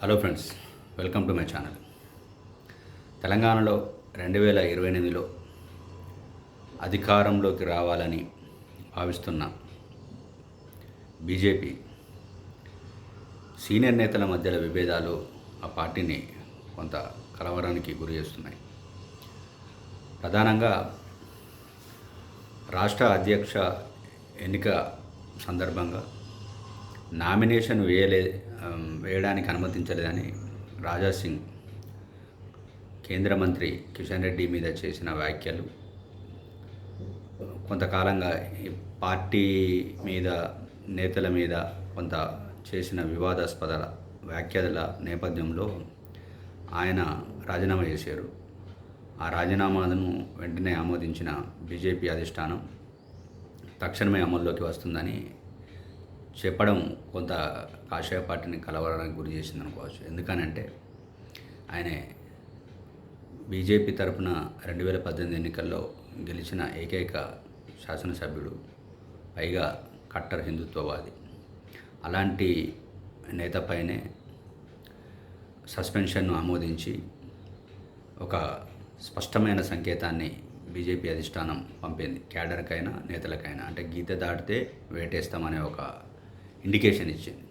Hello friends welcome to my channel తెలంగాణలో రెండు వేల ఇరవై ఎనిమిదిలో అధికారంలోకి రావాలని భావిస్తున్న బీజేపీ సీనియర్ నేతల మధ్యల విభేదాలు ఆ పార్టీని కొంత కలవరానికి గురి చేస్తున్నాయి. ప్రధానంగా రాష్ట్ర అధ్యక్ష ఎన్నిక సందర్భంగా నామినేషన్ వేయలే వేయడానికి అనుమతించలేదని రాజా సింగ్ కేంద్ర మంత్రి కిషన్ రెడ్డి మీద చేసిన వ్యాఖ్యలు. కొంతకాలంగా ఈ పార్టీ మీద నేతల మీద కొంత చేసిన వివాదాస్పద వ్యాఖ్యల నేపథ్యంలో ఆయన రాజీనామా చేశారు. ఆ రాజీనామాను వెంటనే ఆమోదించిన బీజేపీ అధిష్టానం తక్షణమే అమల్లోకి వస్తుందని చెప్పడం కొంత కాషాయ పార్టీని కలవరానికి గురి చేసింది అనుకోవచ్చు. ఎందుకనంటే ఆయన బీజేపీ తరఫున రెండు వేల పద్దెనిమిది ఎన్నికల్లో గెలిచిన ఏకైక శాసనసభ్యుడు పైగా కట్టర్ హిందుత్వవాది. అలాంటి నేతపైనే సస్పెన్షన్ను ఆమోదించి ఒక స్పష్టమైన సంకేతాన్ని బీజేపీ అధిష్టానం పంపింది. క్యాడర్కైనా నేతలకైనా. అంటే గీత దాటితే వేటేస్తామనే ఒక ఇండికేషన్ ఇచ్చింది.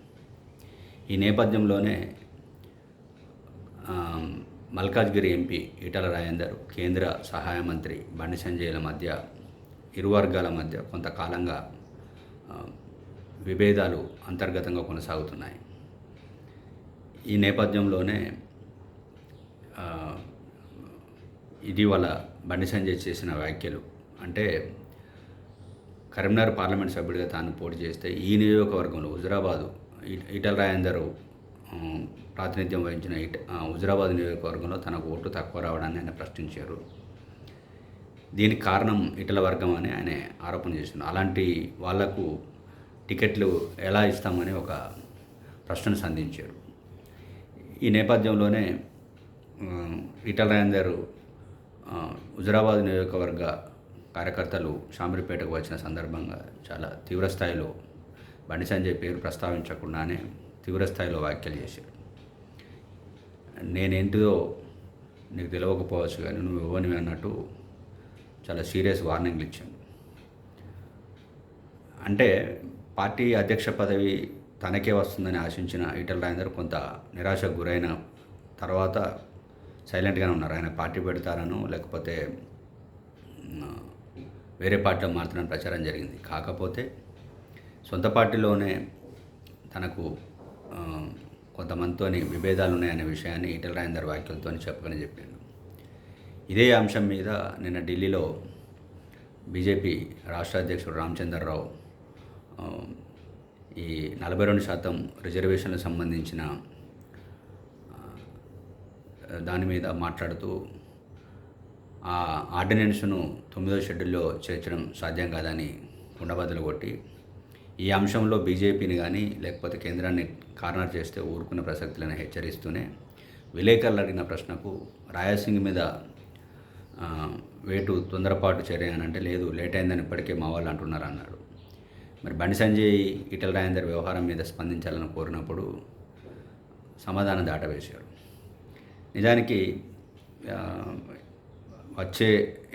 ఈ నేపథ్యంలోనే మల్కాజ్గిరి ఎంపీ ఈటల రాజేందర్ కేంద్ర సహాయ మంత్రి బండి సంజయ్ల మధ్య ఇరు వర్గాల మధ్య కొంతకాలంగా విభేదాలు అంతర్గతంగా కొనసాగుతున్నాయి. ఈ నేపథ్యంలోనే ఇటీవల బండి సంజయ్ చేసిన వ్యాఖ్యలు అంటే కరీంనగర్ పార్లమెంట్ సభ్యుడిగా తాను పోటీ చేస్తే ఈ నియోజకవర్గంలో హుజరాబాదు ఈటల రాజేందర్ ప్రాతినిధ్యం వహించిన ఇట ఆ, హుజరాబాద్ నియోజకవర్గంలో తనకు ఓట్లు తక్కువ రావడాన్ని ఆయన ప్రశ్నించారు. దీనికి కారణం ఇటల వర్గం అని ఆయన ఆరోపణ చేస్తున్నారు. అలాంటి వాళ్ళకు టికెట్లు ఎలా ఇస్తామని ఒక ప్రశ్నను సంధించారు. ఈ నేపథ్యంలోనే ఇటల రాజేందర్ హుజరాబాద్ నియోజకవర్గ కార్యకర్తలు షామిరిపేటకు వచ్చిన సందర్భంగా చాలా తీవ్రస్థాయిలో బండి సంజయ్ పేరు ప్రస్తావించకుండానే తీవ్రస్థాయిలో వ్యాఖ్యలు చేశారు. నేనేంటిదో నీకు తెలియకపోవచ్చు కానీ నువ్వు ఇవ్వనివి అన్నట్టు చాలా సీరియస్ వార్నింగ్లు ఇచ్చాను. అంటే పార్టీ అధ్యక్ష పదవి తనకే వస్తుందని ఆశించిన ఈటల రాజేందర్ కొంత నిరాశకు గురైన తర్వాత సైలెంట్గానే ఉన్నారు. ఆయన పార్టీ పెడతారను లేకపోతే వేరే పార్టీలో మారుతున్న ప్రచారం జరిగింది. కాకపోతే సొంత పార్టీలోనే తనకు కొంతమందితో కొంతమందితోని విభేదాలు ఉన్నాయనే విషయాన్ని ఈటల రాజేందర్ వ్యాఖ్యలతో చెప్పకనే చెప్పాడు. ఇదే అంశం మీద నిన్న ఢిల్లీలో బీజేపీ రాష్ట్ర అధ్యక్షుడు రామచంద్రరావు ఈ నలభై రెండు శాతం రిజర్వేషన్లకు సంబంధించిన దాని మీద మాట్లాడుతూ ఆ ఆర్డినెన్స్ను తొమ్మిదో షెడ్యూల్లో చేర్చడం సాధ్యం కాదని కుండబద్దలు కొట్టి ఈ అంశంలో బీజేపీని కానీ లేకపోతే కేంద్రాన్ని కార్నర్ చేస్తే ఊరుకునే ప్రసక్తులను హెచ్చరిస్తూనే విలేకరులు అడిగిన ప్రశ్నకు రాయసింగ్ మీద వేటు తొందరపాటు చర్య అని అంటే లేదు లేట్ అయిందని ఇప్పటికే మా వాళ్ళు అంటున్నారు అన్నాడు మరి బండి సంజయ్ ఇటల రాజేందర్ వ్యవహారం మీద స్పందించాలని కోరినప్పుడు సమాధానం దాటవేశాడు నిజానికి వచ్చే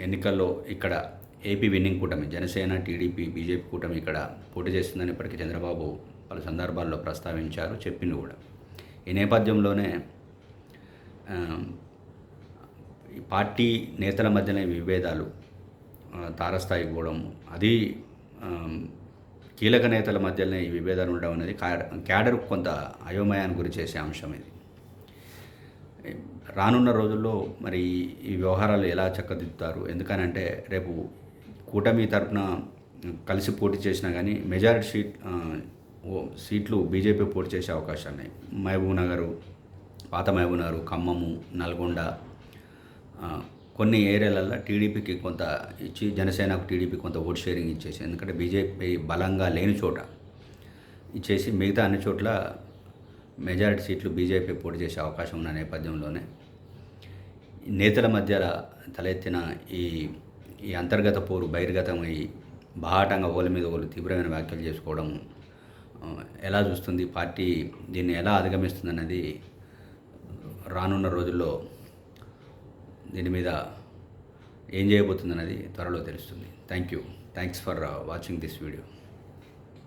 ఎన్నికల్లో ఇక్కడ ఏపీ విన్నింగ్ కూటమి జనసేన టీడీపీ బీజేపీ కూటమి ఇక్కడ పోటీ చేస్తుందని ఇప్పటికీ చంద్రబాబు పలు సందర్భాల్లో ప్రస్తావించారు చెప్పింది కూడా. ఈ నేపథ్యంలోనే ఈ పార్టీ నేతల మధ్యనే విభేదాలు తారస్థాయి తారస్థాయికి పోవడం అది కీలక నేతల మధ్యనే ఈ విభేదాలు ఉండడం అనేది క్యాడర్ కొంత అయోమయాన్ని గురి చేసే అంశం ఇది. రానున్న రోజుల్లో మరి ఈ వ్యవహారాలు ఎలా చక్కదిద్దుతారు? ఎందుకనంటే రేపు కూటమి తరపున కలిసి పోటీ చేసినా కానీ మెజారిటీ సీట్ ఓ సీట్లు బీజేపీ పోటీ చేసే అవకాశాలు ఉన్నాయి. మహబూబ్ నగరు పాత మహబూబ్ నగరు ఖమ్మము నల్గొండ కొన్ని ఏరియాలలో టీడీపీకి కొంత ఇచ్చి జనసేనకు టీడీపీ కొంత ఓట్ షేరింగ్ ఇచ్చేసి ఎందుకంటే బీజేపీ బలంగా లేని చోట ఇచ్చేసి మిగతా అన్ని చోట్ల మెజారిటీ సీట్లు బీజేపీ పోటీ చేసే అవకాశం ఉన్న నేపథ్యంలోనే నేతల మధ్య తలెత్తిన ఈ ఈ అంతర్గత పోరు బహిర్గతమై బాహాటంగా ఓళ్ళ మీద ఒకరు తీవ్రమైన వ్యాఖ్యలు చేసుకోవడం ఎలా చూస్తుంది? పార్టీ దీన్ని ఎలా అధిగమిస్తుంది అనేది రానున్న రోజుల్లో దీని మీద ఏం చేయబోతుందన్నది త్వరలో తెలుస్తుంది. Thank you thanks for watching this video